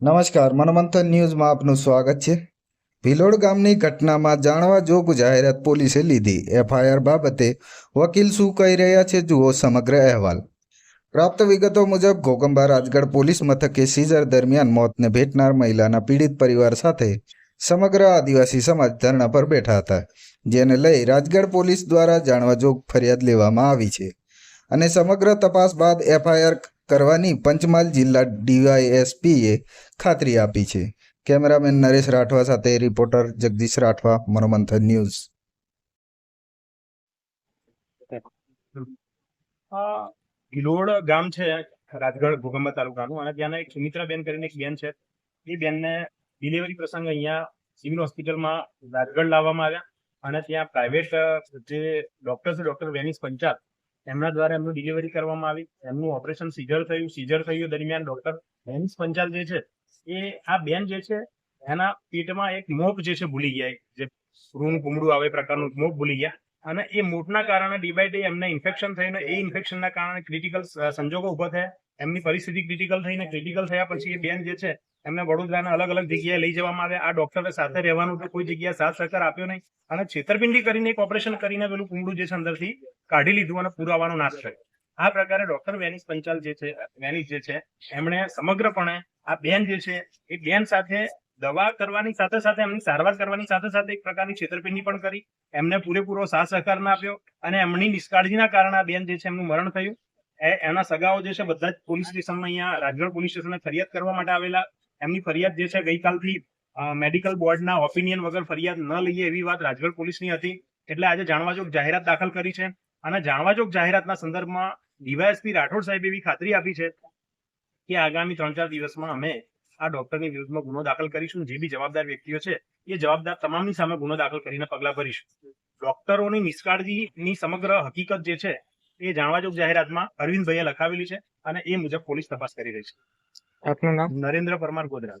નમસ્કાર, મનમંથન ન્યૂઝમાં આપનું સ્વાગત છે. ભિલોડ ગામની ઘટનામાં જાણવા જોગ જાહેરાત પોલીસે લીધી. એફઆઈઆર બાબતે વકીલ શું કહી રહ્યા છે જુઓ સમગ્ર અહેવાલ. પ્રાપ્ત વિગતો મુજબ, ઘોગંબા રાજગઢ પોલીસ મથકે સીઝર દરમિયાન મોતને ભેટનાર મહિલાના પીડિત પરિવાર સાથે સમગ્ર આદિવાસી સમાજ ધરણા પર બેઠા હતા, જેને લઈ રાજગઢ પોલીસ દ્વારા જાણવા જોગ ફરિયાદ લેવામાં આવી છે. અને સમગ્ર તપાસ બાદ એફઆઈઆર કરવાની પંચમહાલ જિલ્લા ડીવાયએસપીએ ખાતરી આપી છે. કેમેરામેન નરેશ રાઠવા સાથે રિપોર્ટર જગદીશ રાઠવા, મનોમંથન ન્યૂઝ. ગિલોડ ગામ છે, રાજગઢ ભૂગંબા તાલુકાનું અને ત્યાંના એક સુમિત્રાબેન કરીને એક બેન છે. એ બેનને ડિલિવરી પ્રસંગ અહીંયા સિવિલ હોસ્પિટલમાં રાજગઢ લાવવામાં આવ્યા અને ત્યાં પ્રાઇવેટ જે ડોક્ટર છે, ડોક્ટર વેનિસ પંચાલ એમના દ્વારા એમનું ડિલિવરી કરવામાં આવી, એમનું ઓપરેશન સીઝર થયું સીઝર થયું દરમિયાન ડોક્ટર હેન્સ પંચાલ જે છે, એ આ બેન જે છે, એના પેટમાં એક મોપ જે છે ભૂલી ગયા જે રૂમ કુમડું આવે પ્રકારનું મોપ ભૂલી ગયા. અને એ મોટના કારણે ડી ડે એમને ઇન્ફેક્શન થઈને, એ ઇન્ફેક્શનના કારણે ક્રિટિકલ સંજોગો ઊભા થયા. એમની પરિસ્થિતિ ક્રિટિકલ થઈને ક્રિટિકલ થયા પછી એ બેન જે છે, એમને વડોદરાના અલગ અલગ જગ્યાએ લઈ જવામાં આવ્યા. આ ડોક્ટરે સાથે રહેવાનું તો કોઈ જગ્યાએ સાથ સહકાર આપ્યો નહીં. અને છેતરપિંડી કરીને એક ઓપરેશન કરીને પેલું કુંડું જે છે અંદરથી કાઢી લીધું અને પુરાવાનો નાશ કર્યો આ પ્રકારે ડોક્ટર વેનિસ પંચાલ જે છે, વેનિસ જે છે, એમણે સમગ્રપણે આ બેન જે છે, એ બેન સાથે દવા કરવાની સાથે સાથે એમની સારવાર કરવાની સાથે સાથે એક પ્રકારની છેતરપિંડી પણ કરી. એમને પૂરેપૂરો સાથ સહકાર ના આપ્યો અને એમની નિષ્કાળજીના કારણે આ બેન જે છે, એમનું મરણ થયું. એના સગાઓ જે છે, બધા જ પોલીસ સ્ટેશનમાં અહીંયા, રાજગઢ પોલીસ સ્ટેશને ફરિયાદ કરવા માટે આવેલા. એમની ફરિયાદ જે છે, ગઈકાલથી મેડિકલ બોર્ડના ઓપિનિયન વગર ફરિયાદ ન લઈએ એવી વાત રાજગઢ પોલીસની હતી. એટલે આજે જાણવા જો જાહેરાત દાખલ કરી છે. અને જાણવાજોગ જાહેરાતના સંદર્ભમાં ડીવાયએસપી રાઠોડ સાહેબે એવી ખાતરી આપી છે કે આગામી ત્રણ ચાર દિવસમાં અમે આ ડોક્ટરની વિરુદ્ધમાં ગુનો દાખલ કરીશું. જે બી જવાબદાર વ્યક્તિઓ છે એ જવાબદાર તમામની સામે ગુનો દાખલ કરીને પગલા ભરીશું. ડોક્ટરોની નિષ્કાળજીની સમગ્ર હકીકત જે છે એ જાણવાજોગ જાહેરાતમાં અરવિંદભાઈએ લખાવેલી છે અને એ મુજબ પોલીસ તપાસ કરી રહી છે. આપનું નામ? નરેન્દ્ર પરમાર ગોધરા